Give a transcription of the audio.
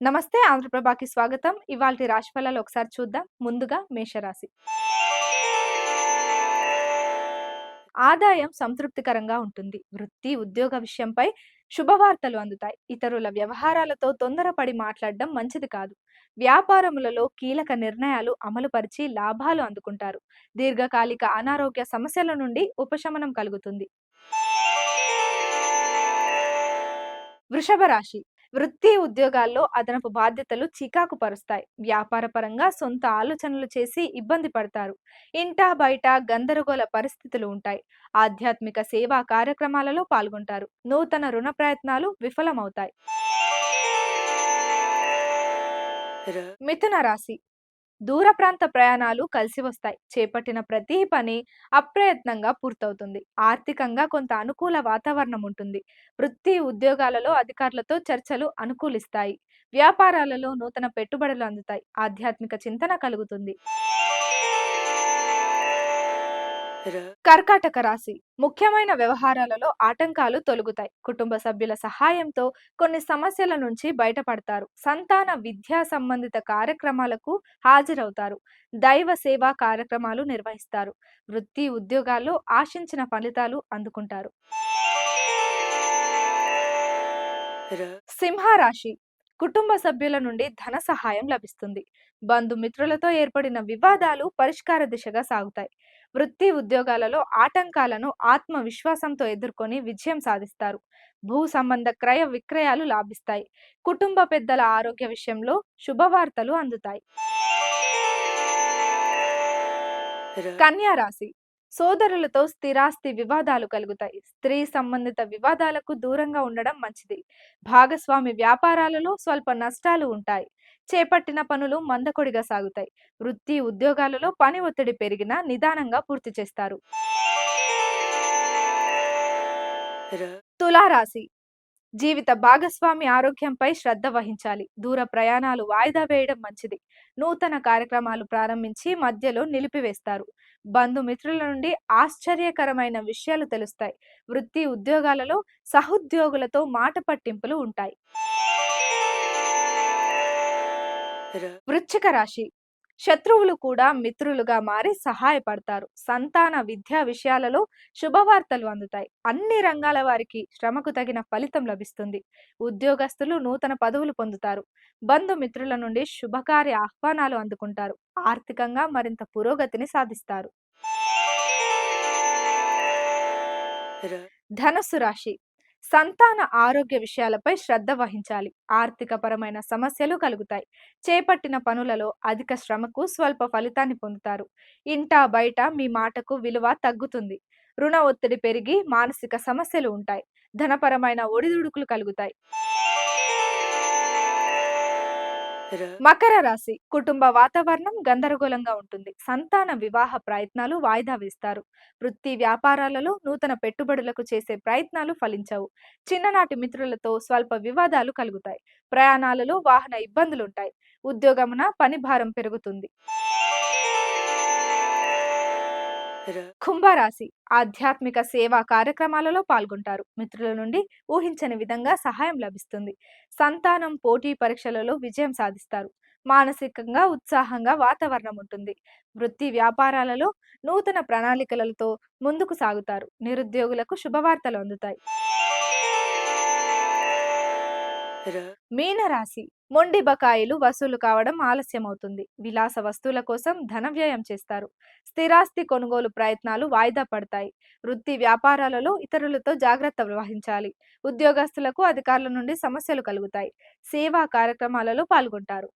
నమస్తే ఆంధ్రప్రభాకి స్వాగతం. ఇవాల్టి రాశి ఫలాలు ఒకసారి చూద్దాం. ముందుగా మేషరాశి. ఆదాయం సంతృప్తికరంగా ఉంటుంది. వృత్తి ఉద్యోగ విషయంపై శుభవార్తలు అందుతాయి. ఇతరుల వ్యవహారాలతో తొందరపడి మాట్లాడడం మంచిది కాదు. వ్యాపారములలో కీలక నిర్ణయాలు అమలుపరిచి లాభాలు అందుకుంటారు. దీర్ఘకాలిక అనారోగ్య సమస్యల నుండి ఉపశమనం కలుగుతుంది. వృషభ రాశి. వృత్తి ఉద్యోగాల్లో అదనపు బాధ్యతలు చికాకు పరుస్తాయి వ్యాపార పరంగా సొంత ఆలోచనలు చేసి ఇబ్బంది పడతారు. ఇంటా బయట గందరగోళ పరిస్థితులు ఉంటాయి. ఆధ్యాత్మిక సేవా కార్యక్రమాలలో పాల్గొంటారు. నూతన రుణ ప్రయత్నాలు విఫలమవుతాయి. మిథున రాశి దూర ప్రాంత ప్రయాణాలు కలిసి వస్తాయి. చేపట్టిన ప్రతి పని అప్రయత్నంగా పూర్తవుతుంది. ఆర్థికంగా కొంత అనుకూల వాతావరణం ఉంటుంది. వృత్తి ఉద్యోగాలలో అధికారులతో చర్చలు అనుకూలిస్తాయి. వ్యాపారాలలో నూతన పెట్టుబడులు అందుతాయి. ఆధ్యాత్మిక చింతన కలుగుతుంది. కర్కాటక రాశి. ముఖ్యమైన వ్యవహారాలలో ఆటంకాలు తొలుగుతాయి. కుటుంబ సభ్యుల సహాయంతో కొన్ని సమస్యల నుంచి బయటపడతారు. సంతాన విద్యా సంబంధిత కార్యక్రమాలకు హాజరవుతారు. దైవ సేవా కార్యక్రమాలు నిర్వహిస్తారు. వృత్తి ఉద్యోగాల్లో ఆశించిన ఫలితాలు అందుకుంటారు. సింహరాశి. కుటుంబ సభ్యుల నుండి ధన సహాయం లభిస్తుంది. బంధుమిత్రులతో ఏర్పడిన వివాదాలు పరిష్కార దిశగా సాగుతాయి. వృత్తి ఉద్యోగాలలో ఆటంకాలను ఆత్మవిశ్వాసంతో ఎదుర్కొని విజయం సాధిస్తారు. భూ సంబంధ క్రయ విక్రయాలు లాభిస్తాయి. కుటుంబ పెద్దల ఆరోగ్య విషయంలో శుభవార్తలు అందుతాయి. కన్యా రాశి. సోదరులతో స్థిరాస్తి వివాదాలు కలుగుతాయి. స్త్రీ సంబంధిత వివాదాలకు దూరంగా ఉండడం మంచిది. భాగస్వామి వ్యాపారాలలో స్వల్ప నష్టాలు ఉంటాయి. చేపట్టిన పనులు మందకొడిగా సాగుతాయి. వృత్తి ఉద్యోగాలలో పని ఒత్తిడి పెరిగినా నిదానంగా పూర్తి చేస్తారు. తులారాశి. జీవిత భాగస్వామి ఆరోగ్యంపై శ్రద్ధ వహించాలి. దూర ప్రయాణాలు వాయిదా వేయడం మంచిది. నూతన కార్యక్రమాలు ప్రారంభించి మధ్యలో నిలిపివేస్తారు. బంధుమిత్రుల నుండి ఆశ్చర్యకరమైన విషయాలు తెలుస్తాయి. వృత్తి ఉద్యోగాలలో సహోద్యోగులతో మాట పట్టింపులు ఉంటాయి. వృశ్చిక రాశి. శత్రువులు కూడా మిత్రులుగా మారి సహాయపడతారు. సంతాన విద్యా విషయాలలో శుభవార్తలు అందుతాయి. అన్ని రంగాల వారికి శ్రమకు తగిన ఫలితం లభిస్తుంది. ఉద్యోగస్తులు నూతన పదవులు పొందుతారు. బంధుమిత్రుల నుండి శుభకార్య ఆహ్వానాలు అందుకుంటారు. ఆర్థికంగా మరింత పురోగతిని సాధిస్తారు. ధనస్సు రాశి. సంతాన ఆరోగ్య విషయాలపై శ్రద్ధ వహించాలి. ఆర్థిక పరమైన సమస్యలు కలుగుతాయి. చేపట్టిన పనులలో అధిక శ్రమకు స్వల్ప ఫలితాన్ని పొందుతారు. ఇంటా బయట మీ మాటకు విలువ తగ్గుతుంది. రుణ ఒత్తిడి పెరిగి మానసిక సమస్యలు ఉంటాయి. ధనపరమైన ఒడిదుడుకులు కలుగుతాయి. మకర రాశి కుటుంబ వాతావరణం గందరగోళంగా ఉంటుంది. సంతాన వివాహ ప్రయత్నాలు వాయిదా వేస్తారు. వృత్తి వ్యాపారాలలో నూతన పెట్టుబడులకు చేసే ప్రయత్నాలు ఫలించవు. చిన్ననాటి మిత్రులతో స్వల్ప వివాదాలు కలుగుతాయి. ప్రయాణాలలో వాహన ఇబ్బందులుంటాయి. ఉద్యోగమున పని భారం పెరుగుతుంది. కుంభరాశి ఆధ్యాత్మిక సేవా కార్యక్రమాలలో పాల్గొంటారు. మిత్రుల నుండి ఊహించని విధంగా సహాయం లభిస్తుంది. సంతానం పోటీ పరీక్షలలో విజయం సాధిస్తారు. మానసికంగా ఉత్సాహంగా వాతావరణం ఉంటుంది. వృత్తి వ్యాపారాలలో నూతన ప్రణాళికలతో ముందుకు సాగుతారు. నిరుద్యోగులకు శుభవార్తలు అందుతాయి. మీనరాశి మొండి బకాయిలు వసూలు కావడం ఆలస్యమవుతుంది. విలాస వస్తువుల కోసం ధన వ్యయం చేస్తారు. స్థిరాస్తి కొనుగోలు ప్రయత్నాలు వాయిదా పడతాయి. వృత్తి వ్యాపారాలలో ఇతరులతో జాగ్రత్త వహించాలి. ఉద్యోగస్తులకు అధికారుల నుండి సమస్యలు కలుగుతాయి. సేవా కార్యక్రమాలలో పాల్గొంటారు.